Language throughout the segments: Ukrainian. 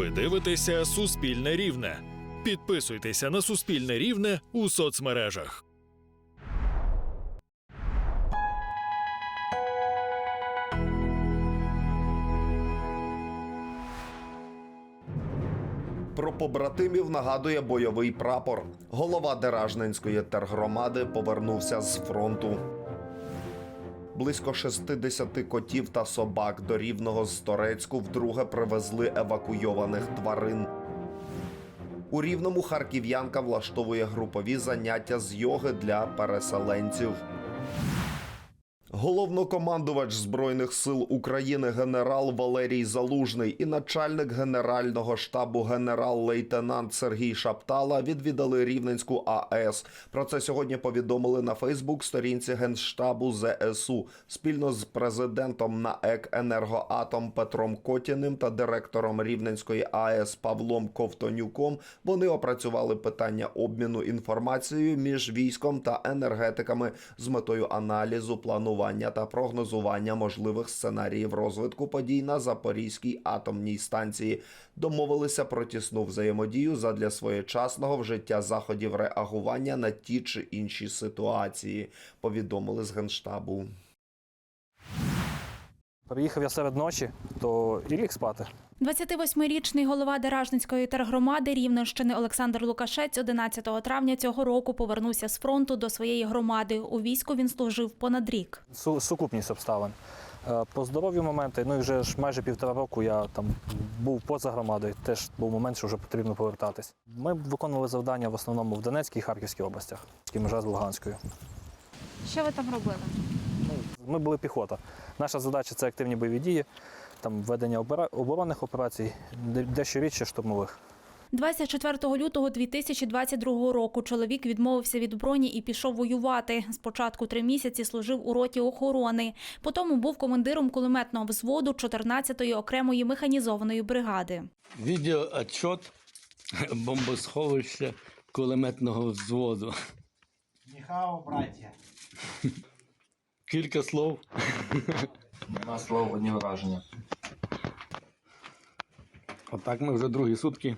Ви дивитеся Суспільне Рівне. Підписуйтеся на Суспільне Рівне у соцмережах. Про побратимів нагадує бойовий прапор. Голова Деражненської тергромади повернувся з фронту. Близько 60 котів та собак до рівного з Торецьку вдруге привезли евакуйованих тварин. У рівному харків'янка влаштовує групові заняття з йоги для переселенців. Головнокомандувач Збройних сил України генерал Валерій Залужний і начальник Генерального штабу генерал-лейтенант Сергій Шаптала відвідали Рівненську АЕС. Про це сьогодні повідомили на Фейсбук-сторінці Генштабу ЗСУ спільно з президентом НАЕК «Енергоатом» Петром Котіним та директором Рівненської АЕС Павлом Ковтонюком. Вони опрацювали питання обміну інформацією між військом та енергетиками з метою аналізу, планування та прогнозування можливих сценаріїв розвитку подій на Запорізькій атомній станції. Домовилися про тісну взаємодію задля своєчасного вжиття заходів реагування на ті чи інші ситуації. Повідомили з генштабу. Приїхав я серед ночі, то і ліг спати. 28-річний голова Деражницької тергромади Рівненщини Олександр Лукашець 11 травня цього року повернувся з фронту до своєї громади. У війську він служив понад рік. Су- Сукупність обставин. Е, По здоров'ю моменти, ну і вже ж майже півтора року я там був поза громадою, теж був момент, що вже потрібно повертатись. Ми виконували завдання в основному в Донецькій і Харківській областях, межа з Луганською. Що ви там робили? Ми були піхота. Наша задача це активні бойові дії, там ведення оборонних операцій, дещо рідше штурмових. 24 лютого 2022 року чоловік відмовився від броні і пішов воювати. Спочатку три місяці служив у роті охорони. Потім був командиром кулеметного взводу 14-ї окремої механізованої бригади. Відеоотчет бомбосховища кулеметного взводу. Ніхао, браття. Кілька слов. Нема слов, одні враження. Отак ми вже другі сутки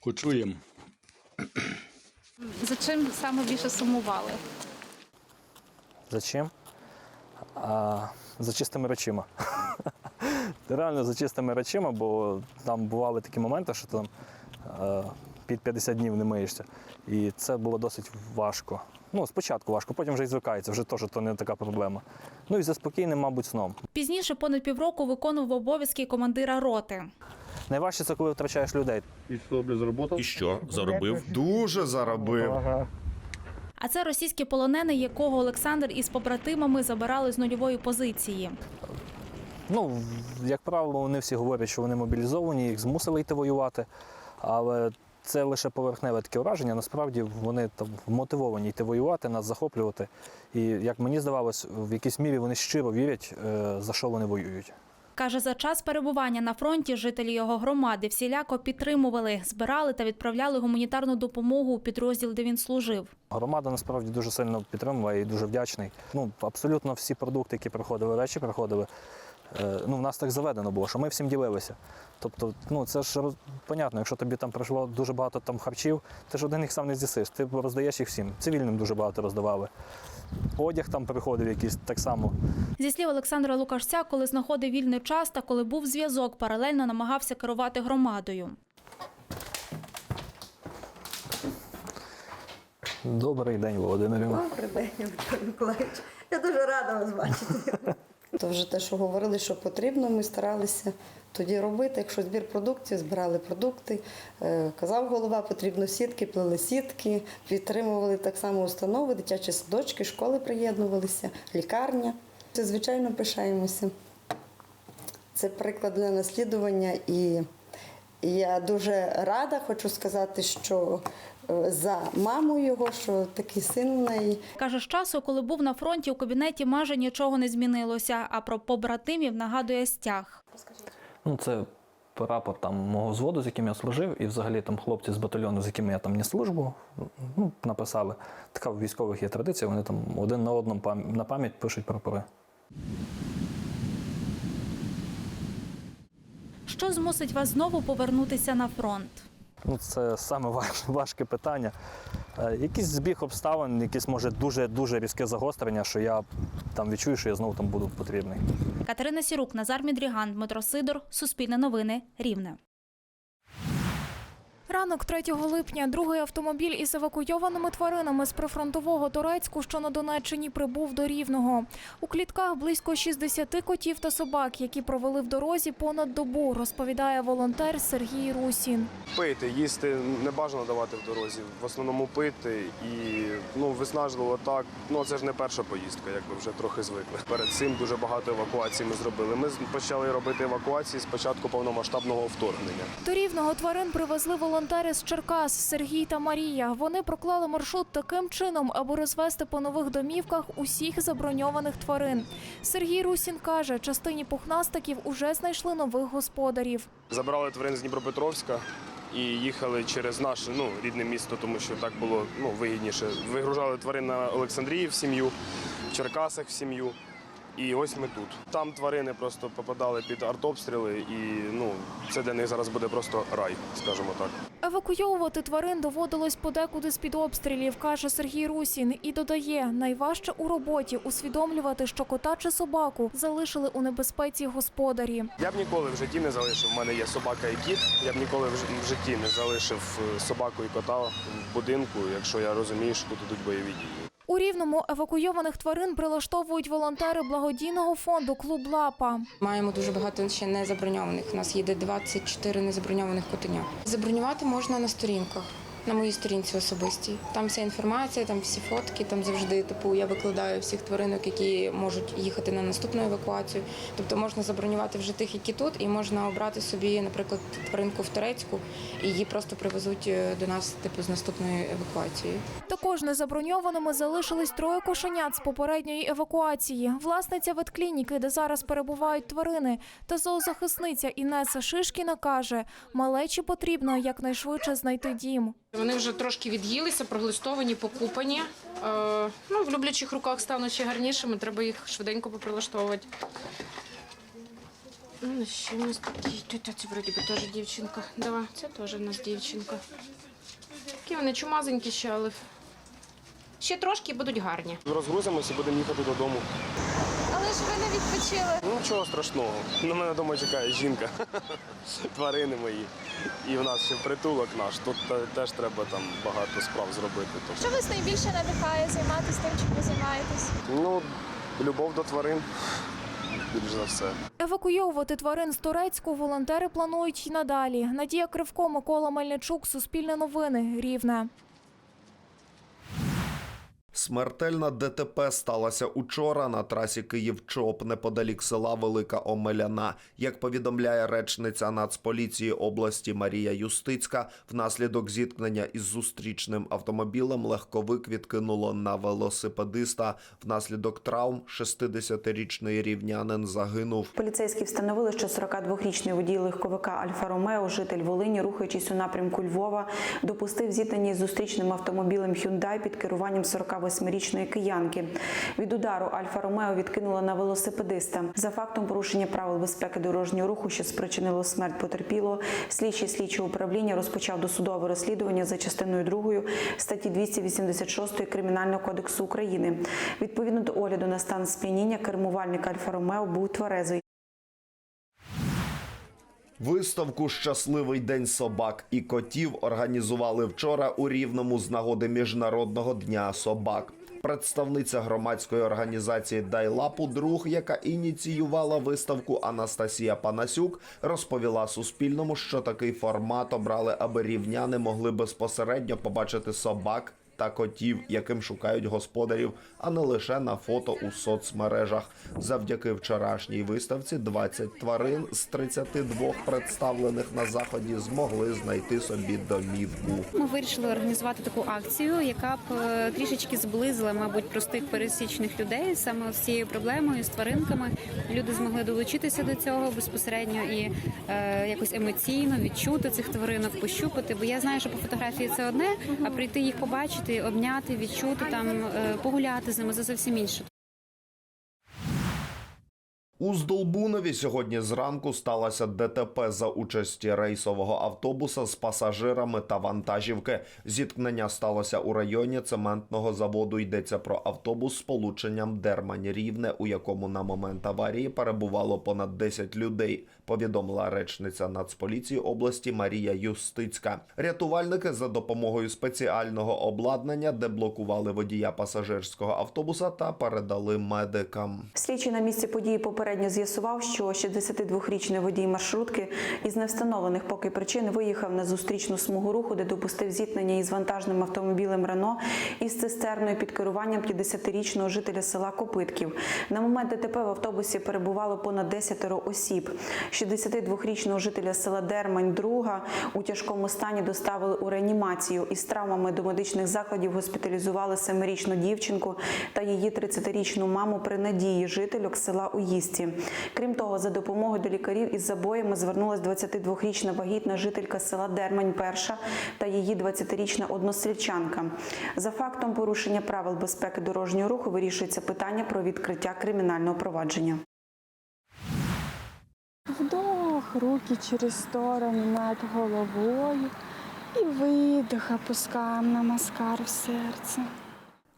кочуємо. За чим саме більше сумували? За чим? А, за чистими речима. Реально за чистими речима, бо там бували такі моменти, що там е, під 50 днів не миєшся. І це було досить важко. Ну, спочатку важко, потім вже й звикається, вже теж то не така проблема. Ну і за спокійним, мабуть, сном. Пізніше понад півроку виконував обов'язки командира роти. Найважче це коли втрачаєш людей. І що заробив? Дуже заробив. А це російський полонений, якого Олександр із побратимами забирали з нульової позиції. Ну, як правило, вони всі говорять, що вони мобілізовані, їх змусили йти воювати. Але це лише поверхневе таке враження. Насправді вони там мотивовані йти воювати, нас захоплювати. І як мені здавалось, в якійсь мірі вони щиро вірять, е, за що вони воюють. Каже, за час перебування на фронті жителі його громади всіляко підтримували, збирали та відправляли гуманітарну допомогу у підрозділ, де він служив. Громада насправді дуже сильно підтримувала і дуже вдячний. Ну, абсолютно всі продукти, які приходили, речі приходили. Е, Ну, в нас так заведено було, що ми всім ділилися. Тобто, ну це ж понятно, якщо тобі там прийшло дуже багато там харчів, ти ж один їх сам не з'їсиш, ти роздаєш їх всім. Цивільним дуже багато роздавали. Одяг там приходив якийсь так само. Зі слів Олександра Лукашця, коли знаходив вільний час та коли був зв'язок, паралельно намагався керувати громадою. Добрий день, Володимирівна. Добрий день, Віктор Миколаївич. Я дуже рада вас бачити. То вже те, що говорили, що потрібно, ми старалися тоді робити. Якщо збір продуктів, збирали продукти. Е, Казав голова, потрібно сітки, плели сітки, підтримували так само установи, дитячі садочки, школи приєднувалися, лікарня. Це, звичайно, пишаємося. Це приклад для наслідування і я дуже рада, хочу сказати, що за маму його, що такий син у неї. Каже, з часу, коли був на фронті, у кабінеті майже нічого не змінилося, а про побратимів нагадує стяг. Ну, це прапор там мого взводу, з яким я служив, і взагалі там хлопці з батальйону, з якими я там не службу, ну, написали. Така в військових є традиція, вони там один на одному на пам'ять пишуть прапори. Що змусить вас знову повернутися на фронт? Ну, це саме важке питання. Е, Якийсь збіг обставин, якесь може дуже дуже різке загострення, що я там відчую, що я знову там буду потрібний. Катерина Сірук, Назар Мідріган, Дмитро Сидор, Суспільне новини, Рівне. Ранок 3 липня другий автомобіль із евакуйованими тваринами з прифронтового Торецьку, що на Донеччині, прибув до Рівного. У клітках близько 60 котів та собак, які провели в дорозі понад добу, розповідає волонтер Сергій Русін. Пити, їсти не бажано давати в дорозі. В основному пити і ну виснажливо так. Ну це ж не перша поїздка, якби вже трохи звикли. Перед цим дуже багато евакуацій ми зробили. Ми почали робити евакуації з початку повномасштабного вторгнення. До Рівного тварин привезли волонтери з Черкас Сергій та Марія. Вони проклали маршрут таким чином, аби розвести по нових домівках усіх заброньованих тварин. Сергій Русін каже, частині пухнастиків уже знайшли нових господарів. Забрали тварин з Дніпропетровська і їхали через наше ну рідне місто, тому що так було ну вигідніше. Вигружали тварин на Олександрії в сім'ю, в Черкасах в сім'ю. І ось ми тут. Там тварини просто попадали під артобстріли, і ну це для них зараз буде просто рай, скажімо так. Евакуйовувати тварин доводилось подекуди з під обстрілів, каже Сергій Русін. І додає, найважче у роботі усвідомлювати, що кота чи собаку залишили у небезпеці господарі. Я б ніколи в житті не залишив. У мене є собака і кіт. Я б ніколи в житті не залишив е, собаку і кота в будинку, якщо я розумію, що тут ідуть бойові дії. У рівному евакуйованих тварин прилаштовують волонтери благодійного фонду Клуб Лапа. Маємо дуже багато ще незаброньованих. У нас їде 24 незаброньованих котеня. Забронювати можна на сторінках. На моїй сторінці особистій. Там вся інформація, там всі фотки, там завжди типу я викладаю всіх тваринок, які можуть їхати на наступну евакуацію. Тобто можна забронювати вже тих, які тут, і можна обрати собі, наприклад, тваринку в Турецьку, і її просто привезуть е, до нас, типу, з наступною евакуацією. Також незаброньованими залишились троє кошенят з попередньої евакуації. Власниця ветклініки, де зараз перебувають тварини, та зоозахисниця Інеса Шишкіна каже, малечі потрібно якнайшвидше знайти дім. Вони вже трошки від'їлися, проглистовані, покупані. Е, ну, в люблячих руках стануть ще гарнішими, треба їх швиденько поприлаштовувати. Ну, ще у нас такі. Це вроді би теж дівчинка. Да, це теж у нас дівчинка. Такі вони чумазенькі ще, але ще трошки будуть гарні. Розгрузимося будемо їхати додому. Ж ви не відпочили. Ну, Нічого страшного. На мене вдома чекає жінка, тварини мої. І в нас ще притулок наш. Тут теж треба там багато справ зробити. Тобто, Що вас найбільше надихає займатися тим, чим ви займаєтесь? ну, любов до тварин, більш за все. Евакуйовувати тварин з Турецьку волонтери планують й надалі. Надія Кривко, Микола Мельничук, Суспільне новини, Рівне. Смертельна ДТП сталася учора на трасі Київ-Чоп неподалік села Велика Омеляна. Як повідомляє речниця Нацполіції області Марія Юстицька, внаслідок зіткнення із зустрічним автомобілем легковик відкинуло на велосипедиста. Внаслідок травм 60-річний рівнянин загинув. Поліцейські встановили, що 42-річний водій легковика Альфа Ромео, житель Волині, рухаючись у напрямку Львова, допустив зіткнення із зустрічним автомобілем Hyundai під керуванням 48-річної киянки. Від удару Альфа Ромео відкинула на велосипедиста. За фактом порушення правил безпеки дорожнього руху, що спричинило смерть потерпілого, слідчий слідчого управління розпочав досудове розслідування за частиною 2 статті 286 Кримінального кодексу України. Відповідно до огляду на стан сп'яніння, кермувальник Альфа Ромео був тверезий. Виставку Щасливий день собак і котів організували вчора у Рівному з нагоди Міжнародного дня собак. Представниця громадської організації Дай лапу друг, яка ініціювала виставку Анастасія Панасюк, розповіла Суспільному, що такий формат обрали, аби рівняни могли безпосередньо побачити собак та котів, яким шукають господарів, а не лише на фото у соцмережах. Завдяки вчорашній виставці 20 тварин з 32 представлених на заході змогли знайти собі домівку. Ми вирішили організувати таку акцію, яка б е, трішечки зблизила, мабуть, простих пересічних людей саме з цією проблемою з тваринками. Люди змогли долучитися до цього безпосередньо і е, якось емоційно відчути цих тваринок, пощупати. Бо я знаю, що по фотографії це одне, а прийти їх побачити, обняти, відчути там, е, погуляти з ними це зовсім інше. У Здолбунові сьогодні зранку сталося ДТП за участі рейсового автобуса з пасажирами та вантажівки. Зіткнення сталося у районі цементного заводу. Йдеться про автобус з полученням Дермань-Рівне, у якому на момент аварії перебувало понад 10 людей. Повідомила речниця Нацполіції області Марія Юстицька. Рятувальники за допомогою спеціального обладнання деблокували водія пасажирського автобуса та передали медикам. Слідчий на місці події попередньо з'ясував, що 62-річний водій маршрутки із невстановлених поки причин виїхав на зустрічну смугу руху, де допустив зіткнення із вантажним автомобілем Рено із цистерною під керуванням 50-річного жителя села Копитків. На момент ДТП в автобусі перебувало понад 10 осіб. 62-річного жителя села Дермань друга у тяжкому стані доставили у реанімацію. Із травмами до медичних закладів госпіталізували 7-річну дівчинку та її 30-річну маму при надії, жительок села Уїсті. Крім того, за допомогою до лікарів із забоями звернулась 22-річна вагітна жителька села Дермань перша та її 20-річна односельчанка. За фактом порушення правил безпеки дорожнього руху вирішується питання про відкриття кримінального провадження. Вдох, руки через сторони над головою і видих опускаємо на маскар в серце.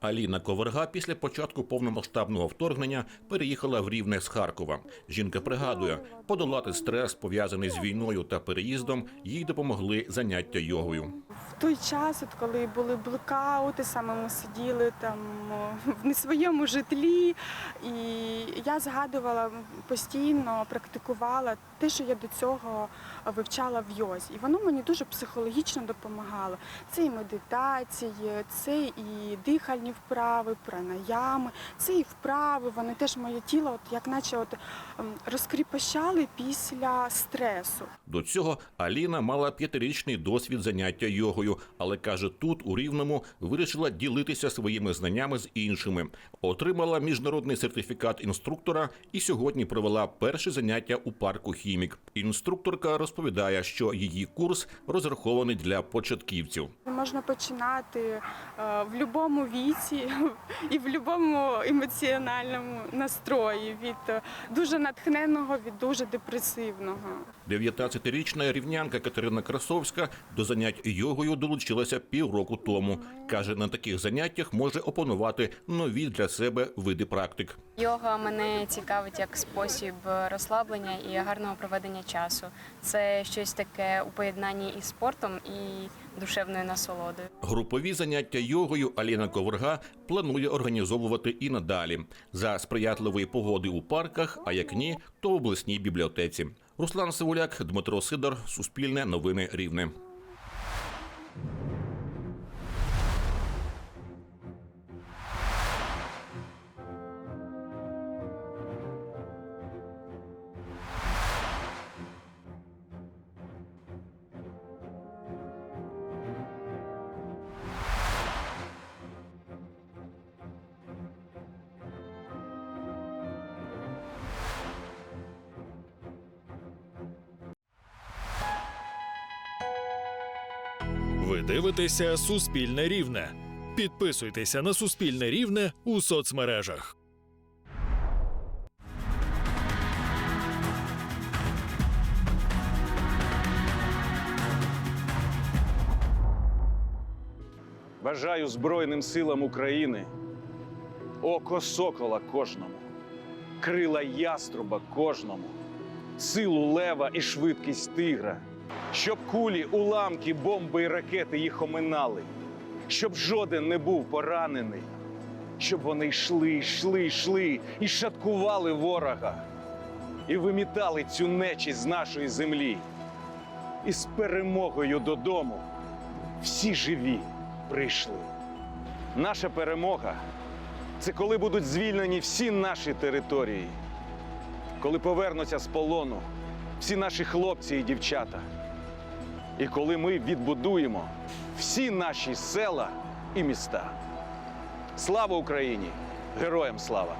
Аліна Коверга після початку повномасштабного вторгнення переїхала в Рівне з Харкова. Жінка пригадує, подолати стрес, пов'язаний з війною та переїздом, їй допомогли заняття йогою. В той час, от коли були блекаути, саме ми сиділи там в не своєму житлі, і я згадувала постійно, практикувала те, що я до цього вивчала в йозі. І воно мені дуже психологічно допомагало. Це і медитації, це і дихальні вправи, пранаями, це і вправи. Вони теж моє тіло, от як наче от ем, розкріпощали після стресу. До цього Аліна мала п'ятирічний досвід заняття йогою, але каже, тут у Рівному вирішила ділитися своїми знаннями з іншими. Отримала міжнародний сертифікат інструктора і сьогодні провела перше заняття у парку Хімік. Інструкторка розповідає, що її курс розрахований для початківців. Можна починати е, в будь-якому віці і в будь-якому емоціональному настрої від е, дуже натхненного, від дуже депресивного. 19-річна рівнянка Катерина Красовська до занять йогою долучилася півроку тому. Каже, на таких заняттях може опанувати нові для себе види практик. Йога мене цікавить як спосіб розслаблення і гарного проведення часу. Це щось таке у поєднанні із спортом і душевною насолодою. Групові заняття йогою Аліна Коврга планує організовувати і надалі за сприятливої погоди у парках, а як ні, то в обласній бібліотеці. Руслан Сивуляк, Дмитро Сидор, Суспільне новини Рівне. Ви дивитеся Суспільне Рівне. Підписуйтеся на Суспільне Рівне у соцмережах. Бажаю Збройним силам України око сокола кожному, крила яструба кожному, силу лева і швидкість тигра, щоб кулі, уламки, бомби і ракети їх оминали, щоб жоден не був поранений, щоб вони йшли, йшли, йшли і шаткували ворога, і вимітали цю нечість з нашої землі. І з перемогою додому всі живі прийшли. Наша перемога це коли будуть звільнені всі наші території, коли повернуться з полону всі наші хлопці і дівчата. І коли ми відбудуємо всі наші села і міста. Слава Україні! Героям слава!